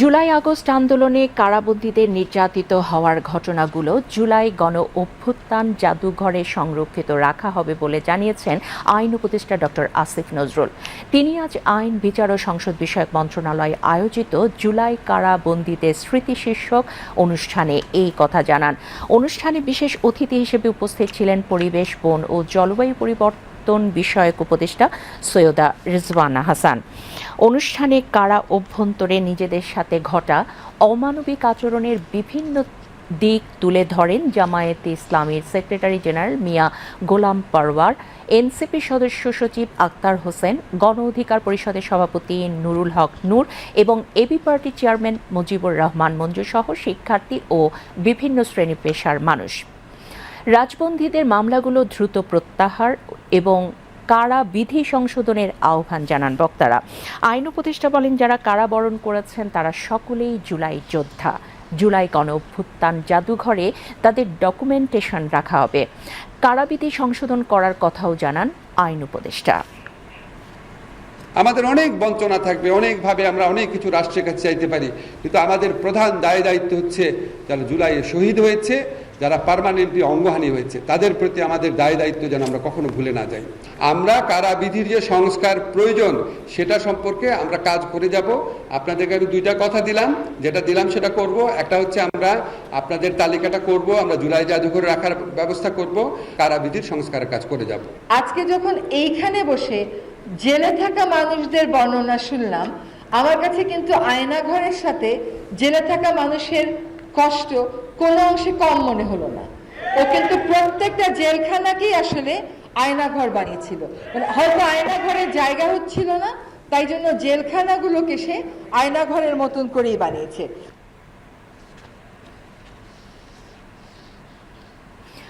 July August আন্দোলনে কারাবন্দীদের নির্যাতিত হওয়ার ঘটনাগুলো জুলাই গণ অভ্যুত্থান জাদুঘরে সংরক্ষিত রাখা হবে বলে জানিয়েছেন আইন উপদেষ্টা ডক্টর আসিফ নজরুল। তিনি আজ আইন, বিচার ও সংসদ বিষয়ক মন্ত্রণালয় আয়োজিত জুলাই কারাবন্দীদের স্মৃতি শীর্ষক অনুষ্ঠানে এই কথা জানান। অনুষ্ঠানে বিশেষ অতিথি হিসেবে উপস্থিত ছিলেন পরিবেশ, বন ও জলবায়ু পরিবর্তন পরিবর্তন বিষয়ক উপদেষ্টা সৈয়দা রিজওয়ানা হাসান। অনুষ্ঠানে কারা অভ্যন্তরে নিজেদের সাথে ঘটা অমানবিক আচরণের বিভিন্ন দিক তুলে ধরেন জামায়াতে ইসলামীর secretary general Mia Golam Parwar, NCP সদস্য সচিব আক্তার হোসেন, গণ অধিকার পরিষদের সভাপতি নুরুল হক নূর এবং AB party chairman Mujibur Rahman Manju সহ শিক্ষার্থী ও বিভিন্ন শ্রেণি পেশার মানুষ। রাজবন্দীদের মামলাগুলো দ্রুত প্রত্যাহার এবং কারা বিধি সংশোধনের আহ্বান জানান বক্তারা। আইন উপদেষ্টা বলেন, যারা কারাবরণ করেছেন তারা সকলেই জুলাই যোদ্ধা। জুলাই গণ অভ্যুত্থান জাদুঘরে তাদের ডকুমেন্টেশন রাখা হবে। কারাবিধি সংশোধন করার কথাও জানান আইন উপদেষ্টা। আমাদের অনেক বঞ্চনা থাকবে, অনেকভাবে আমরা অনেক কিছু রাষ্ট্রের কাছে চাইতে পারি। কিন্তু আমাদের প্রধান দায় দায়িত্ব হচ্ছে, যারা জুলাইয়ে শহীদ হয়েছে যারা পারমানেন্টলি অঙ্গহানি হয়েছে, তাদের প্রতি আমাদের দায় দায়িত্ব যেন আমরা কখনো ভুলে না যাই। আমরা কারাবিধির যে সংস্কার প্রয়োজন, সেটা সম্পর্কে আমরা কাজ করে যাব। আপনাদেরকে আমি দুইটা কথা দিলাম, যেটা দিলাম সেটা করব। একটা হচ্ছে আমরা আপনাদের তালিকাটা করব, আমরা জুলাই জাদুঘরে রাখার ব্যবস্থা করব কারাবিধির সংস্কারের কাজ করে যাব। আজকে যখন এইখানে বসে জেলে থাকা মানুষদের বর্ণনা শুনলাম, আমার কাছে কিন্তু আয়নাঘরের সাথে জেলে থাকা মানুষের কষ্ট, কোনো অংশে কম মনে হলো না। ও কিন্তু প্রত্যেকটা জেলখানাকেই আসলে আয়নাঘর বানিয়েছিল। মানে হয়তো আয়নাঘরের জায়গা হচ্ছিল না, তাই জন্য জেলখানাগুলোকে সে আয়নাঘরের মতন করেই বানিয়েছে।